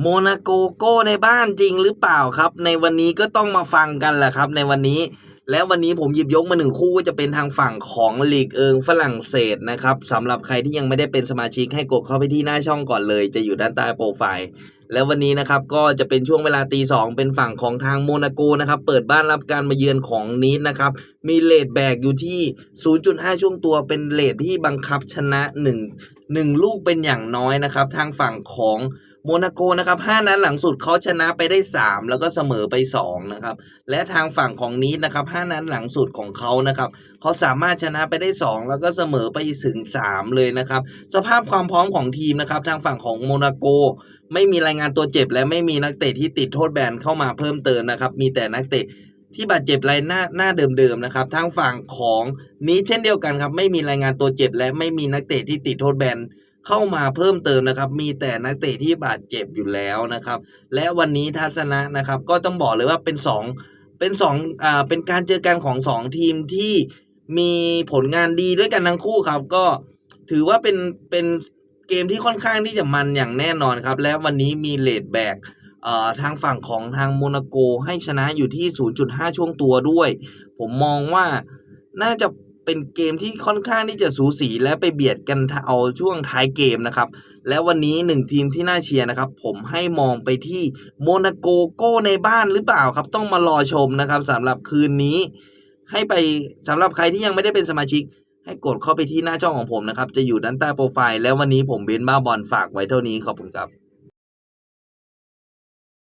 โมนาโกโก้ในบ้านจริงหรือเปล่าครับ ในวันนี้ก็ต้องมาฟังกันแหละครับ ในวันนี้ แล้ววันนี้ผมหยิบยกมาหนึ่งคู่ก็จะเป็นทางฝั่งของลีกเอิงฝรั่งเศสนะครับสำหรับใครที่ยังไม่ได้เป็นสมาชิกให้กดเข้าไปที่หน้าช่องก่อนเลย จะอยู่ด้านใต้โปรไฟล์ แล้ววันนี้นะครับก็จะเป็นช่วงเวลาตีสองเป็นฝั่งของทางโมนาโกนะครับเปิดบ้านรับการมาเยือนของนีสนะครับมีเลทแบกอยู่ที่ 0.5 ช่วงตัวเป็นเลทที่บังคับชนะ 1 1 ลูกเป็นอย่างน้อยนะครับ ทางฝั่งของโมนาโกนะครับ5นัดหลังสุดเขาชนะไปได้ 3 แล้วก็เสมอไป2นะครับและทางฝั่งของนีสนะครับ5นัดหลังสุดของเขานะครับเขาสามารถชนะไปได้ 2 แล้วก็เสมอไปถึง 3 เลยนะครับ สภาพความพร้อมของทีมนะครับ ทางฝั่งของโมนาโก ไม่มีรายงานตัวเจ็บ และไม่มีนักเตะที่ติดโทษแบนเข้ามาเพิ่มเติมนะครับ มีแต่นักเตะที่บาดเจ็บรายหน้าหน้าเดิมๆนะครับทางฝั่งของนี้เช่นเดียวกันครับ ไม่มีรายงานตัวเจ็บ และไม่มีนักเตะที่ติดโทษแบนเข้ามาเพิ่มเติมนะครับ มีแต่นักเตะที่บาดเจ็บอยู่แล้วนะครับ และวันนี้ทัศนะนะครับ ก็ต้องบอกเลยว่าเป็นสองเป็นสองอ่าเป็นการเจอกันของสองทีมที่ มีผลงานดีด้วยกันทั้งคู่ครับ ก็ถือว่าเป็นเป็นเกมที่ค่อนข้างที่จะมันอย่างแน่นอนครับ และวันนี้มีเลดแบกเอ่อทางฝั่งของทางโมนาโกให้ชนะอยู่ที่ 0.5 ช่วงตัวด้วย ผมมองว่าน่าจะเป็นเกมที่ค่อนข้างที่จะสูสีและไปเบียดกันเอาช่วงท้ายเกมนะครับ และวันนี้หนึ่งทีมที่น่าเชียร์นะครับ ผมให้มองไปที่โมนาโกโก้ในบ้านหรือเปล่าครับ ต้องมารอชมนะครับสำหรับคืนนี้ ให้ไปสำหรับใครที่ยังไม่ได้เป็นสมาชิก ให้กดเข้าไปที่หน้าช่องของผมนะครับ จะอยู่ด้านใต้โปรไฟล์แล้ววันนี้ผมเบนบ้าบอลฝากไว้เท่านี้ขอบคุณครับ